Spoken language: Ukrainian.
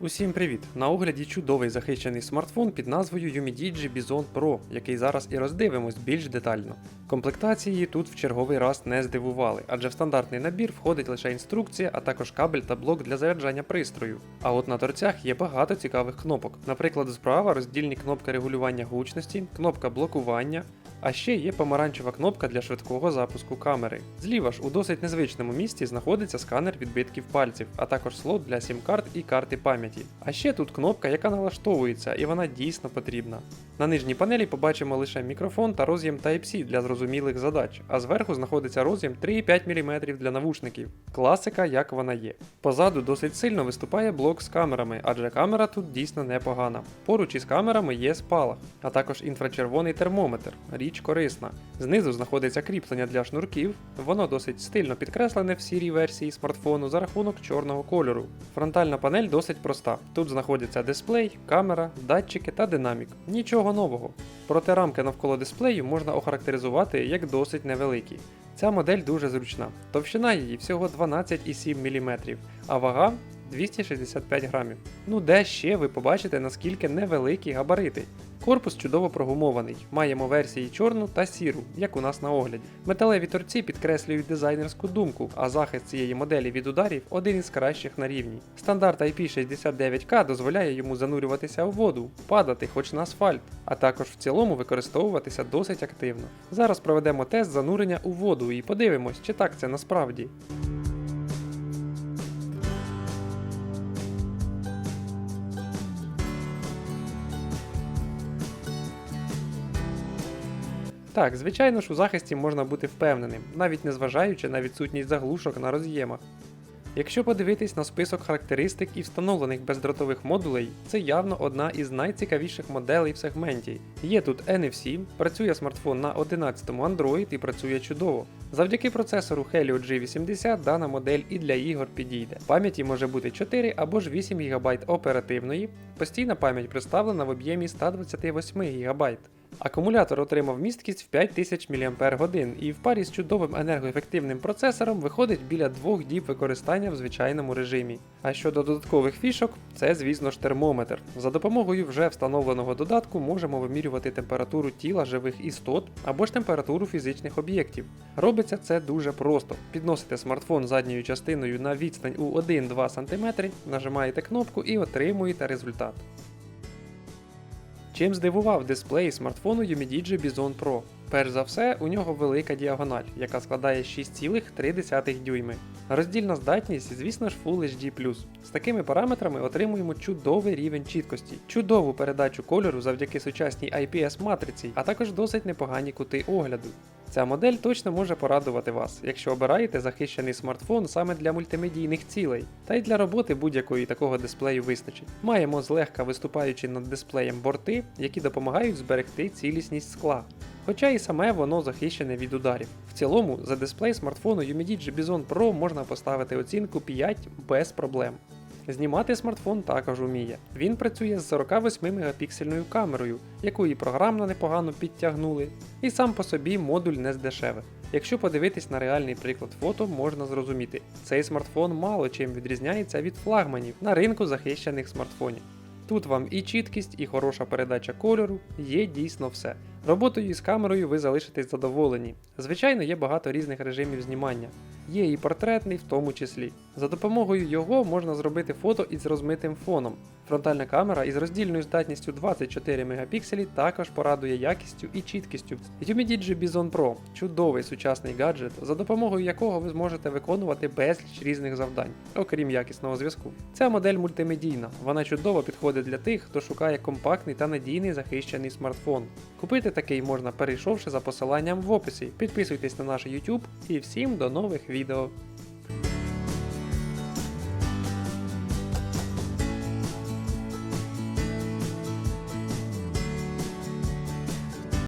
Усім привіт! На огляді чудовий захищений смартфон під назвою Umidigi Bison Pro, який зараз і роздивимось більш детально. Комплектації тут в черговий раз не здивували, адже в стандартний набір входить лише інструкція, а також кабель та блок для заряджання пристрою. А от на торцях є багато цікавих кнопок. Наприклад, справа роздільні кнопки регулювання гучності, кнопка блокування. А ще є помаранчева кнопка для швидкого запуску камери. Зліва ж у досить незвичному місці знаходиться сканер відбитків пальців, а також слот для сім-карт і карти пам'яті. А ще тут кнопка, яка налаштовується, і вона дійсно потрібна. На нижній панелі побачимо лише мікрофон та роз'єм Type-C для зрозумілих задач, а зверху знаходиться роз'єм 3,5 мм для навушників. Класика, як вона є. Позаду досить сильно виступає блок з камерами, адже камера тут дійсно непогана. Поруч із камерами є спалах, а також інфрачервоний термометр, річ корисна. Знизу знаходиться кріплення для шнурків, воно досить стильно підкреслене в сірій версії смартфону за рахунок чорного кольору. Фронтальна панель досить проста. Тут знаходиться дисплей, камера, датчики та динамік. Нічого нового. Проте рамки навколо дисплею можна охарактеризувати як досить невеликі. Ця модель дуже зручна. Товщина її всього 12,7 мм, а вага 265 грамів. Ну де ще ви побачите наскільки невеликі габарити. Корпус чудово прогумований, маємо версії чорну та сіру, як у нас на огляді. Металеві торці підкреслюють дизайнерську думку, а захист цієї моделі від ударів один із кращих на рівні. Стандарт IP69K дозволяє йому занурюватися у воду, падати хоч на асфальт, а також в цілому використовуватися досить активно. Зараз проведемо тест занурення у воду і подивимось, чи так це насправді. Так, звичайно ж, у захисті можна бути впевненим, навіть незважаючи на відсутність заглушок на роз'ємах. Якщо подивитись на список характеристик і встановлених бездротових модулей, це явно одна із найцікавіших моделей в сегменті. Є тут NFC, працює смартфон на 11-му Android і працює чудово. Завдяки процесору Helio G80 дана модель і для ігор підійде. Пам'яті може бути 4 або ж 8 ГБ оперативної, постійна пам'ять представлена в об'ємі 128 ГБ. Акумулятор отримав місткість в 5000 мАч і в парі з чудовим енергоефективним процесором виходить біля 2 діб використання в звичайному режимі. А щодо додаткових фішок, це, звісно ж, термометр. За допомогою вже встановленого додатку можемо вимірювати температуру тіла живих істот або ж температуру фізичних об'єктів. Робиться це дуже просто. Підносите смартфон задньою частиною на відстань у 1-2 см, нажимаєте кнопку і отримуєте результат. Чим здивував дисплей смартфону Umidigi Bison Pro? Перш за все, у нього велика діагональ, яка складає 6,3 дюйми. Роздільна здатність, звісно ж, Full HD+. З такими параметрами отримуємо чудовий рівень чіткості, чудову передачу кольору завдяки сучасній IPS матриці, а також досить непогані кути огляду. Ця модель точно може порадувати вас, якщо обираєте захищений смартфон саме для мультимедійних цілей, та й для роботи будь-якої такого дисплею вистачить. Маємо злегка виступаючи над дисплеєм борти, які допомагають зберегти цілісність скла. Хоча і саме воно захищене від ударів. В цілому, за дисплей смартфону Umidigi Bison Pro можна поставити оцінку 5 без проблем. Знімати смартфон також уміє. Він працює з 48 мегапіксельною камерою, яку і програмно непогано підтягнули, і сам по собі модуль не з дешевих. Якщо подивитись на реальний приклад фото, можна зрозуміти, цей смартфон мало чим відрізняється від флагманів на ринку захищених смартфонів. Тут вам і чіткість, і хороша передача кольору, є дійсно все. Роботою із камерою ви залишитесь задоволені. Звичайно, є багато різних режимів знімання. Є і портретний в тому числі. За допомогою його можна зробити фото із розмитим фоном. Фронтальна камера із роздільною здатністю 24 Мп також порадує якістю і чіткістю. Umidigi Bison Pro чудовий сучасний гаджет, за допомогою якого ви зможете виконувати безліч різних завдань, окрім якісного зв'язку. Ця модель мультимедійна, вона чудово підходить для тих, хто шукає компактний та надійний захищений смартфон. Купити такий можна перейшовши за посиланням в описі. Підписуйтесь на наш YouTube і всім до нових відео. servido